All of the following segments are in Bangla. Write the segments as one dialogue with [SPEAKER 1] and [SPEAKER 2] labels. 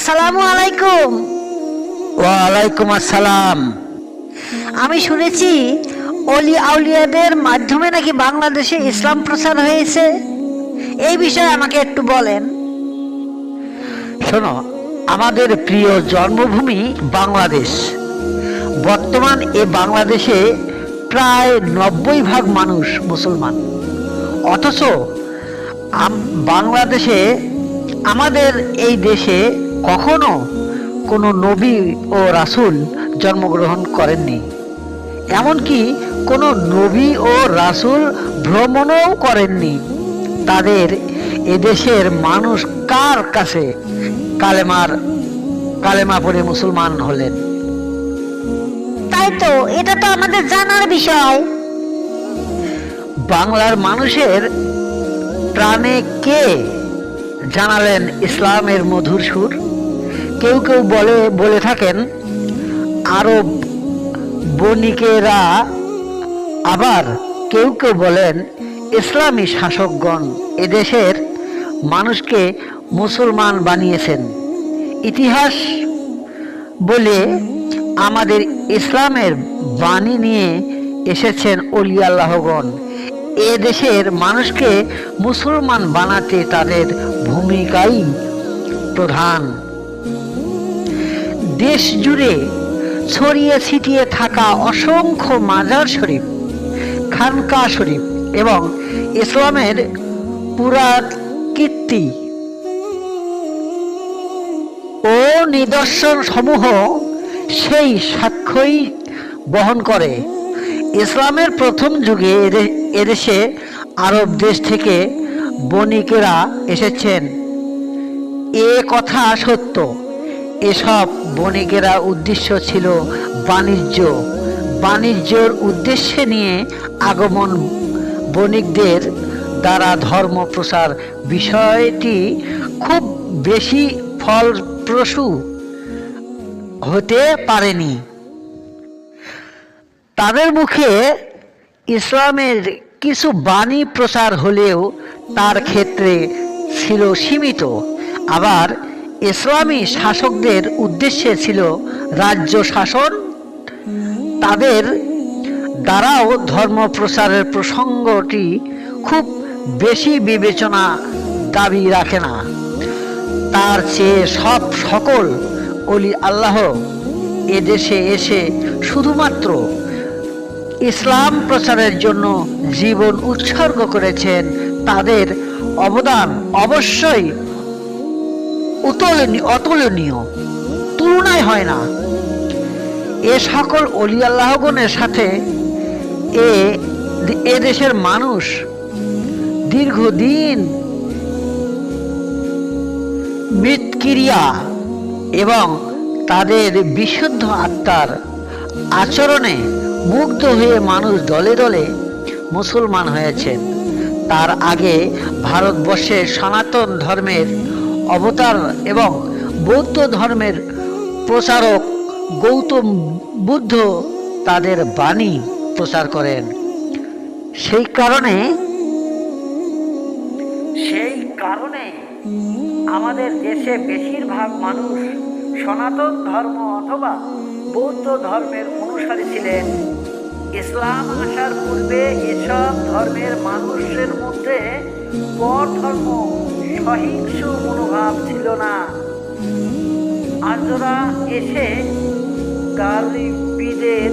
[SPEAKER 1] আসসালামু আলাইকুম।
[SPEAKER 2] ওয়ালাইকুম আসসালাম।
[SPEAKER 1] আমি শুনেছি অলি আউলিয়াদের মাধ্যমে নাকি বাংলাদেশে ইসলাম প্রচার হয়েছে। এই বিষয়ে আমাকে একটু বলেন।
[SPEAKER 2] শোনো আমাদের প্রিয় জন্মভূমি বাংলাদেশ। বর্তমান এ বাংলাদেশে প্রায় নব্বই ভাগ মানুষ মুসলমান। অথচ আম- বাংলাদেশে আমাদের এই দেশে কখনো কোনো নবী ও রাসূল জন্মগ্রহণ করেননি। এমনকি কোনো নবী ও রাসূল ভ্রমণও করেননি। তাদের এদেশের মানুষ কার কাছে কালেমার কালেমা পড়ে মুসলমান হলেন?
[SPEAKER 1] তাই তো এটা তো আমাদের জানার বিষয়।
[SPEAKER 2] বাংলার মানুষের প্রাণে কে জানালেন ইসলামের মধুর সুর। কেউ কেউ বলে বলে থাকেন আরব বণিকেরা আবার কেউ কেউ বলেন, ইসলামী শাসকগণ এদেশের মানুষকে মুসলমান বানিয়েছেন। ইতিহাস বলে আমাদের ইসলামের বাণী নিয়ে এসেছেন অলি আল্লাহগণ এ দেশের মানুষকে মুসলমান বানাতে তাদের ভূমিকাই প্রধান। দেশ জুড়ে ছড়িয়ে ছিটিয়ে থাকা অসংখ্য মাজার শরীফ, খানকা শরীফ এবং ইসলামের পুরাণ কীর্তি ও নিদর্শন সমূহ সেই সাক্ষ্যই বহন করে। ইসলামের প্রথম যুগে এদেশে আরব দেশ থেকে বণিকেরা এসেছেন। এ কথা সত্য। এসব বণিকেরা উদ্দেশ্য ছিল বাণিজ্য। বাণিজ্যর উদ্দেশ্যে নিয়ে আগমন বণিকদের দ্বারা ধর্ম প্রসার বিষয়টি খুব বেশি ফলপ্রসূ হতে পারেনি। তাদের মুখে ইসলামের কিছু বাণী প্রচার হলেও তার ক্ষেত্রে ছিল সীমিত। আবার ইসলামী শাসকদের উদ্দেশ্যে ছিল রাজ্য শাসন। তাদের দ্বারাও ধর্ম প্রচারের প্রসঙ্গটি খুব বেশি বিবেচনা দাবি রাখে না। তার চেয়ে সব সকল অলি আল্লাহ এদেশে এসে শুধুমাত্র ইসলাম প্রচারের জন্য জীবন উৎসর্গ করেছেন, তাদের অবদান অবশ্যই অতুলনীয়। তুলনায় হয় না। এ সকল অলি আল্লাহগণের সাথে এ এ দেশের মানুষ দীর্ঘদিন মৃৎক্রিয়া এবং তাদের বিশুদ্ধ আত্মার আচরণে মুগ্ধ হয়ে মানুষ দলে দলে মুসলমান হয়েছেন তার আগে ভারতবর্ষের সনাতন ধর্মের অবতার এবং বৌদ্ধ ধর্মের প্রচারক গৌতম বুদ্ধ তাদের বাণী প্রচার করেন। সেই কারণে সেই কারণে আমাদের দেশে বেশিরভাগ মানুষ সনাতন ধর্ম অথবা বৌদ্ধ ধর্মের অনুসারী ছিলেন। ইসলাম আসার পূর্বে এসব ধর্মের মানুষের মধ্যে পর ধর্ম সহিংস মনোভাব ছিল না। আর্যরা এসে গালিবিদের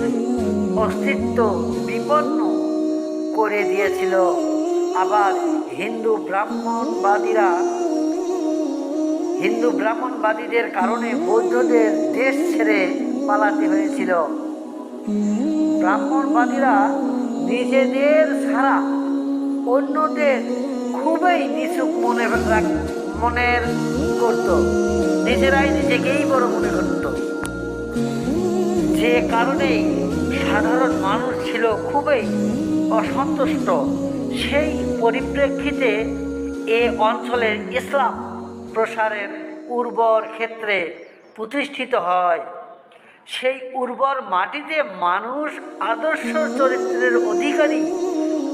[SPEAKER 2] অস্তিত্ব বিপন্ন করে দিয়েছিল। আবার হিন্দু ব্রাহ্মণবাদীরা, হিন্দু ব্রাহ্মণবাদীদের কারণে বৌদ্ধদের দেশ ছেড়ে পালাতে হয়েছিল। ব্রাহ্মণবাদীরা নিজেদের ছাড়া অন্যদের খুবই নিচুক মনে মনের করত। নিজেরাই নিজেকেই বড় মনে করত। যে কারণেই সাধারণ মানুষ ছিল খুবই অসন্তুষ্ট। সেই পরিপ্রেক্ষিতে এ অঞ্চলের ইসলাম প্রসারের উর্বর ক্ষেত্রে প্রতিষ্ঠিত হয়। সেই উর্বর মাটিতে মানুষ আদর্শ চরিত্রের অধিকারী।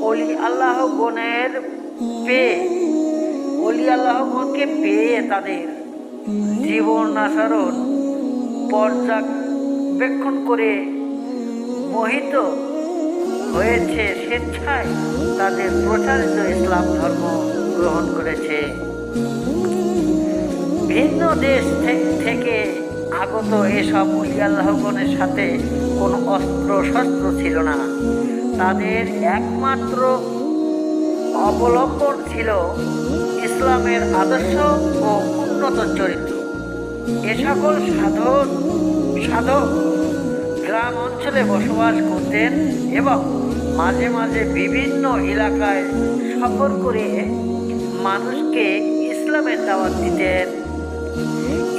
[SPEAKER 2] অলি আল্লাহ গণের পেয়ে, অলি আল্লাহ গণকে পেয়ে তাদের জীবন আচরণ পর্যবেক্ষণ করে মোহিত হয়েছে, স্বেচ্ছায় তাদের প্রচারিত ইসলাম ধর্ম গ্রহণ করেছে। ভিন্ন দেশ থেকে আগত এসব উলিয়াল্লাহগণের সাথে কোনো অস্ত্র শস্ত্র ছিল না। তাদের একমাত্র অবলম্বন ছিল ইসলামের আদর্শ ও উন্নত চরিত্র। এ সকল সাধন, সাধক গ্রাম অঞ্চলে বসবাস করতেন এবং মাঝে মাঝে বিভিন্ন এলাকায় সফর করে মানুষকে ইসলামের দাওয়াত দিতেন।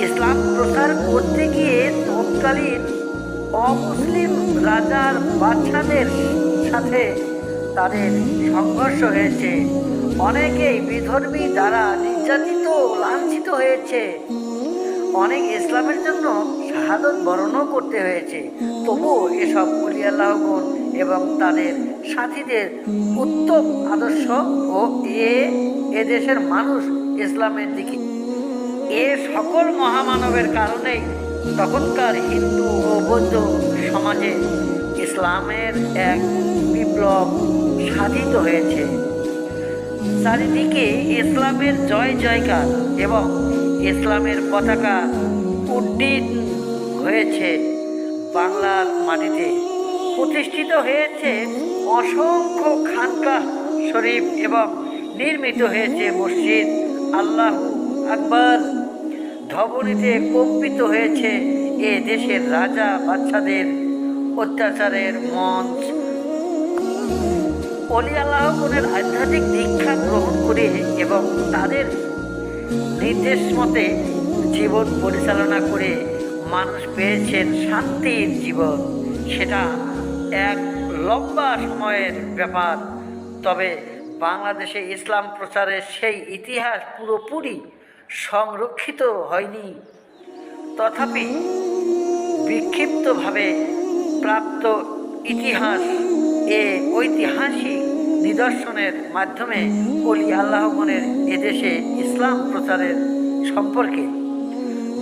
[SPEAKER 2] ইসলাম প্রচার করতে গিয়ে তৎকালীন অমুসলিম রাজার বাচ্চাদের সাথে তাদের সংঘর্ষ হয়েছে। অনেকেই বিধর্মী দ্বারা নির্যাতিত লাঞ্ছিত হয়েছে। অনেক ইসলামের জন্য শাহাদত বরণও করতে হয়েছে। তবুও এসব আল্লাহগণ এবং তাদের সাথীদের উত্তম আদর্শ ও এ এদেশের মানুষ ইসলামের দিকে এ সকল মহামানবের কারণেই তখনকার হিন্দু ও বৌদ্ধ সমাজে ইসলামের এক বিপ্লব সাধিত হয়েছে। চারিদিকে ইসলামের জয় জয়কার এবং ইসলামের পতাকা উড্ডীন হয়েছে বাংলার মাটিতে। প্রতিষ্ঠিত হয়েছে অসংখ্য খানকা শরীফ এবং নির্মিত হয়েছে মসজিদ। আল্লাহ আকবর। ধবনীতে কম্পিত হয়েছে এ দেশের রাজা বাচ্চাদের অত্যাচারের মঞ্চ। অলি আল্লাহনের আধ্যাত্মিক দীক্ষা গ্রহণ করে এবং তাদের নির্দেশ মতে জীবন পরিচালনা করে মানুষ পেয়েছেন শান্তির জীবন। সেটা এক লম্বা সময়ের ব্যাপার। তবে বাংলাদেশে ইসলাম প্রচারের সেই ইতিহাস পুরোপুরি সংরক্ষিত হয়নি। তথাপি বিক্ষিপ্তভাবে প্রাপ্ত ইতিহাস এ ঐতিহাসিক নিদর্শনের মাধ্যমে অলি আল্লাহগণের এদেশে ইসলাম প্রচারের সম্পর্কে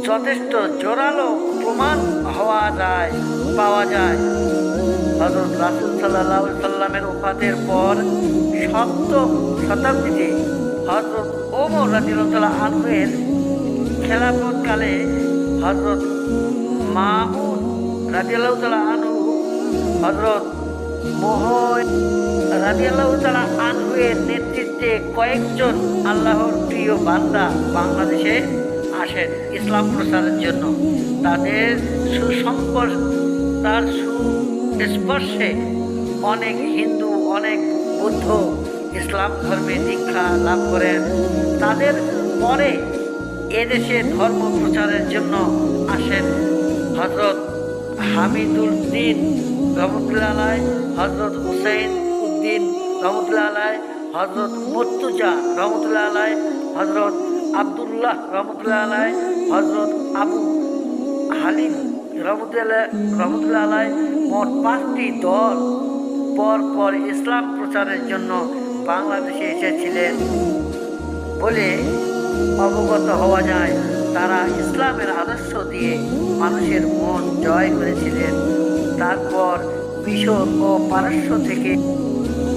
[SPEAKER 2] যথেষ্ট জোরালো প্রমাণ হওয়া যায়, পাওয়া যায়। হজরত রাসুল সাল্লাহ সাল্লামের ওফাতের পর সপ্তম শতাব্দীতে হজরত ওমর রাজিউল্লাহ আনহুয়ের খেলাফতকালে হজরত মামুন রাজিয়াল্লাহ তালা আনহু হজরত মোহন রাজিয়াল্লাহ তালা আনহুয়ের নেতৃত্বে কয়েকজন আল্লাহর প্রিয় বান্দা বাংলাদেশে আসেন ইসলাম প্রচারের জন্য। তাদের সুসম্পর্ক তার সুস্পর্শে অনেক হিন্দু, অনেক বৌদ্ধ ইসলাম ধর্মে দীক্ষা লাভ করেন। তাদের পরে এদেশে ধর্ম প্রচারের জন্য আসেন হজরত হামিদুদ্দিন রহমতুল্লাহ আলাই হজরত হুসেন উদ্দিন রহমতুল্লাহ হজরত মর্তুজা রহমতুল্লাহ হজরত আবদুল্লাহ রহমতুল্লাহ হজরত আবু হালিম রহমতুল্লাহ রহমতুল্লাহ। মোট পাঁচটি দল পর পর ইসলাম প্রচারের জন্য বাংলাদেশে এসেছিলেন। বলে অবগত হওয়া যায়, তারা ইসলামের আদর্শ দিয়ে মানুষের মন জয় করেছিলেন। তারপর মিশর ও পারস্য থেকে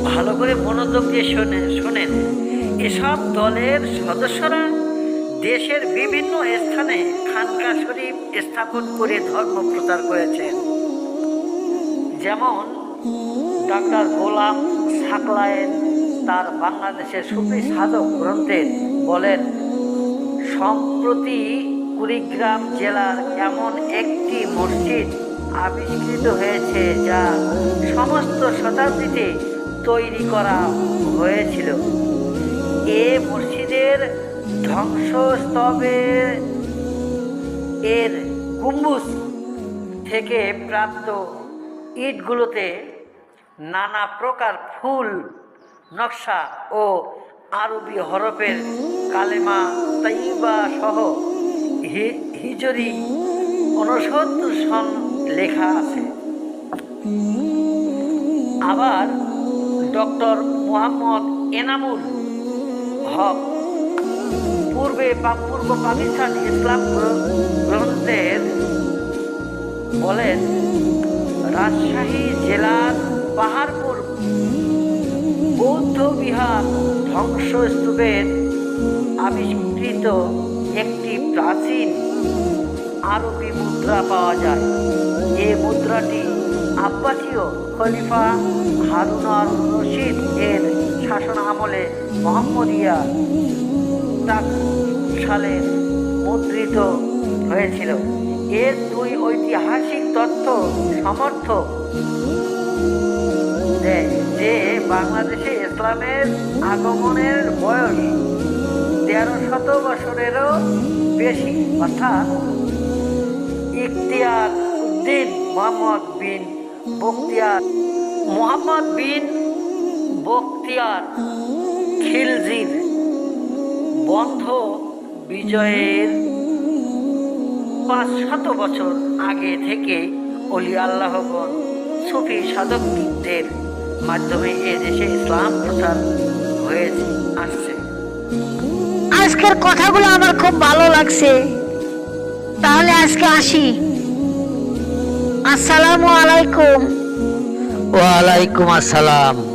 [SPEAKER 2] ভালো করে মনোযোগ দিয়ে শোনেন শোনেন, এসব দলের সদস্যরা দেশের বিভিন্ন স্থানে খানকা শরীফ স্থাপন করে ধর্ম প্রচার করেছেন। যেমন ডাক্তার গোলাম সাকলায়েন তার বাংলাদেশের সুফি সাধক গ্রন্থে বলেন, সম্প্রতি কুড়িগ্রাম জেলার এমন একটি মসজিদ আবিষ্কৃত হয়েছে যা সমস্ত শতাব্দীতে তৈরি করা হয়েছিল। এ মসজিদের ধ্বংসস্তবে এর গম্বুজ থেকে প্রাপ্ত ইটগুলোতে নানা প্রকার ফুল নকশা ও আরবি হরফের কালেমা তাইবা সহ হিজরি উনসত্তর সন লেখা আছে। আবার ডক্টর মোহাম্মদ এনামুল হক পূর্বে পা- পূর্ব পাকিস্তান ইসলাম গ্র- গ্রন্থের বলেন, রাজশাহী জেলার পাহাড়পুর বৌদ্ধ বিহার ধ্বংসস্তূপের আবিষ্কৃত একটি প্রাচীন আরবি মুদ্রা পাওয়া যায়। এই মুদ্রাটি আব্বাসীয় খলিফা হারুনার রশিদ এর শাসন আমলে মোহাম্মদিয়া সালে মুদ্রিত হয়েছিল। এর দুই ঐতিহাসিক তথ্য সমর্থক দেয়। যে বাংলাদেশে ইসলামের আগমনের বয়স তেরো শত বছরেরও বেশি, অর্থাৎ ইখতিয়ার উদ্দিন মোহাম্মদ বিন বখতিয়ার, মোহাম্মদ বিন বখতিয়ার খিলজির বন্ধ বিজয়ের পাঁচ শত বছর আগে থেকে অলি আল্লাহগণ সুফি সাধকদের মাধ্যমে এ দেশে ইসলাম প্রচার হয়েছে আসছে।
[SPEAKER 1] আজকের কথাগুলো আমার খুব ভালো লাগছে। তাহলে আজকে আসি। আসসালামু আলাইকুম।
[SPEAKER 2] ওয়ালাইকুম আসসালাম।